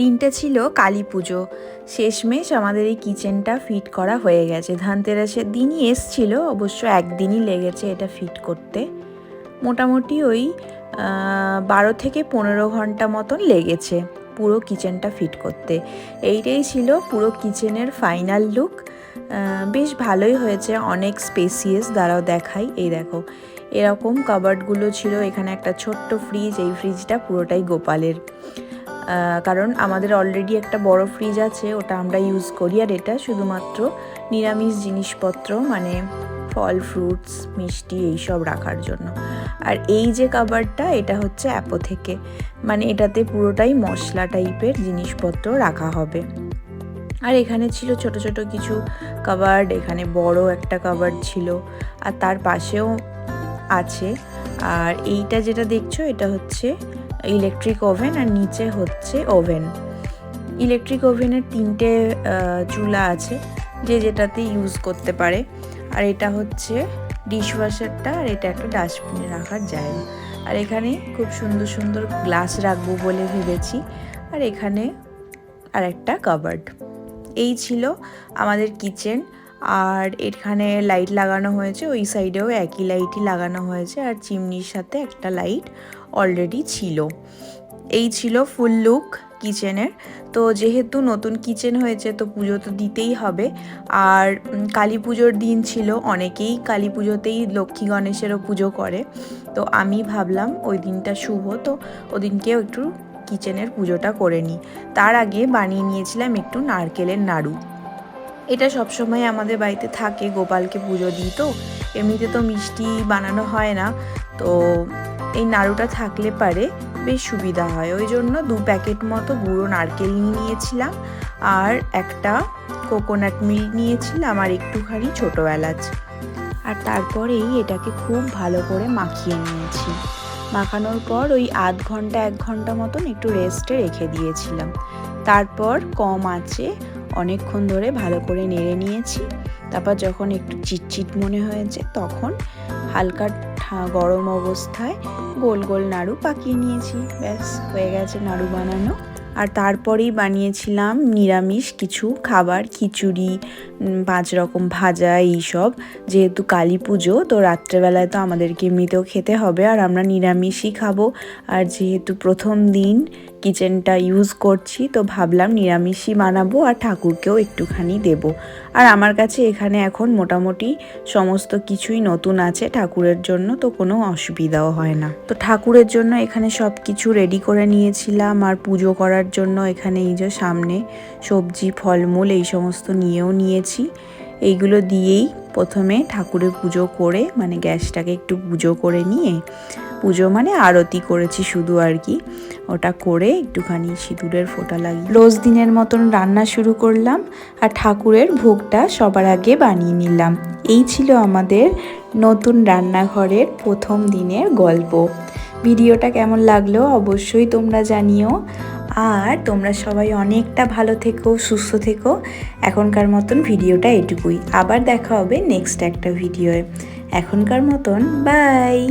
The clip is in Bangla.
দিনটা ছিল কালী পুজো। শেষমেশ আমাদের এই কিচেনটা ফিট করা হয়ে গেছে। ধানতেরাসের দিনই এসছিল, অবশ্য একদিনই লেগেছে এটা ফিট করতে। মোটামুটি ওই বারো থেকে পনেরো ঘণ্টা মতন লেগেছে পুরো কিচেনটা ফিট করতে। এইটাই ছিল পুরো কিচেনের ফাইনাল লুক। বেশ ভালোই হয়েছে, অনেক স্পেসিয়াস দ্বারাও দেখাই। এই দেখো, এরকম কাবার্ডগুলো ছিল, এখানে একটা ছোট্ট ফ্রিজ, এই ফ্রিজটা পুরোটাই গোপালের। কারণ আমাদের অলরেডি একটা বড় ফ্রিজ আছে, ওটা আমরা ইউজ করি। আর এটা শুধুমাত্র নিরামিষ জিনিসপত্র মানে ফল ফ্রুটস মিষ্টি এইসব রাখার জন্য। আর এই যে কাবারটা এটা হচ্ছে অ্যাপো থেকে মানে এটাতে পুরোটাই মশলা টাইপের জিনিসপত্র রাখা হবে। আর এখানে ছিল ছোট ছোট কিছু কাবার্ড এখানে বড় একটা কাবার্ড ছিল, আর তার পাশেও আছে। আর এইটা যেটা দেখছ, এটা হচ্ছে ইলেকট্রিক ওভেন আর নিচে হচ্ছে ওভেন ইলেকট্রিক ওভেনের তিনটে চুলা আছে যে যেটাতে ইউজ করতে পারে। আর এটা হচ্ছে ডিশওয়াশারটা আর এটা একটা ডাস্টবিনে রাখার জায়গা। আর এখানে খুব সুন্দর সুন্দর গ্লাস রাখব বলে ভেবেছি। আর এখানে আর একটা কাবার্ড এই ছিল আমাদের কিচেন আর এখানে লাইট লাগানো হয়েছে, ওই সাইডেও একই লাইটই লাগানো হয়েছে আর চিমনির সাথে একটা লাইট অলরেডি ছিল। এই ছিল ফুল লুক কিচেনের তো যেহেতু নতুন কিচেন হয়েছে, তো পুজো তো দিতেই হবে। আর কালী পুজোর দিন ছিল, অনেকেই কালী পুজোতেই লক্ষ্মী গণেশেরও পুজো করে। তো আমি ভাবলাম ওই দিনটা শুভ, তো ওদিনকেও একটু কিচেনের পুজোটা করে নিই। তার আগে বানিয়ে নিয়েছিলাম একটু নারকেলের নাড়ু। এটা সবসময় আমাদের বাড়িতে থাকে, গোপালকে পুজো দিই তো। এমনিতে তো মিষ্টি বানানো হয় না, তো এই নাড়ুটা থাকলে পারে, বেশ সুবিধা হয়। ওই জন্য দু প্যাকেট মতো গুঁড়ো নারকেল নিয়ে নিয়েছিলাম, আর একটা কোকোনাট মিল্ক নিয়েছিলাম, আর একটুখানি ছোটো এলাচ। আর তারপরেই এটাকে খুব ভালো করে মাখিয়ে নিয়েছি। মাখানোর পর ওই আধ ঘণ্টা, এক ঘণ্টা মতন একটু রেস্টে রেখে দিয়েছিলাম। তারপর কম আছে অনেকক্ষণ ধরে ভালো করে নেড়ে নিয়েছি। তারপর যখন একটু চিটচিট মনে হয়েছে, তখন হালকা গরম অবস্থায় গোল গোল নাড়ু পাকিয়ে নিয়েছি। ব্যাস, হয়ে গেছে নাড়ু বানানো। আর তারপরেই বানিয়েছিলাম নিরামিষ কিছু খাবার, খিচুড়ি পাঁচ রকম ভাজা, এইসব। যেহেতু কালী পুজো, তো রাত্রেবেলায় তো আমাদেরকে এমনিতেও খেতে হবে, আর আমরা নিরামিষই খাব। আর যেহেতু প্রথম দিন কিচেনটা ইউজ করছি, তো ভাবলাম নিরামিষই বানাবো আর ঠাকুরকেও একটুখানি দেব। আর আমার কাছে এখানে এখন মোটামুটি সমস্ত কিছুই নতুন আছে ঠাকুরের জন্য, তো কোনো অসুবিধাও হয় না। তো ঠাকুরের জন্য এখানে সব কিছু রেডি করে নিয়েছিলাম আর পুজো করার জন্য এখানে এই যে সামনে সবজি, ফলমূল এই সমস্ত নিয়েও নিয়েছি। এইগুলো দিয়েই প্রথমে ঠাকুরের পুজো করে মানে গ্যাসটাকে একটু পুজো করে নিয়ে, পুজো মানে আরতি করেছি শুধু আর কি। ওটা করে একটুখানি সিঁদুরের ফোঁটা লাগিয়ে রোজ দিনের মতন রান্না শুরু করলাম আর ঠাকুরের ভোগটা সবার আগে বানিয়ে নিলাম। এই ছিল আমাদের নতুন রান্নাঘরের প্রথম দিনের গল্প। ভিডিওটা কেমন লাগল অবশ্যই তোমরা জানিও। আর তোমরা সবাই অনেকটা ভালো থেকো, সুস্থ থেকো। এখনকার মতন ভিডিওটা এটুকুই। আবার দেখা হবে নেক্সট একটা ভিডিওয়ে। এখনকার মতন বাই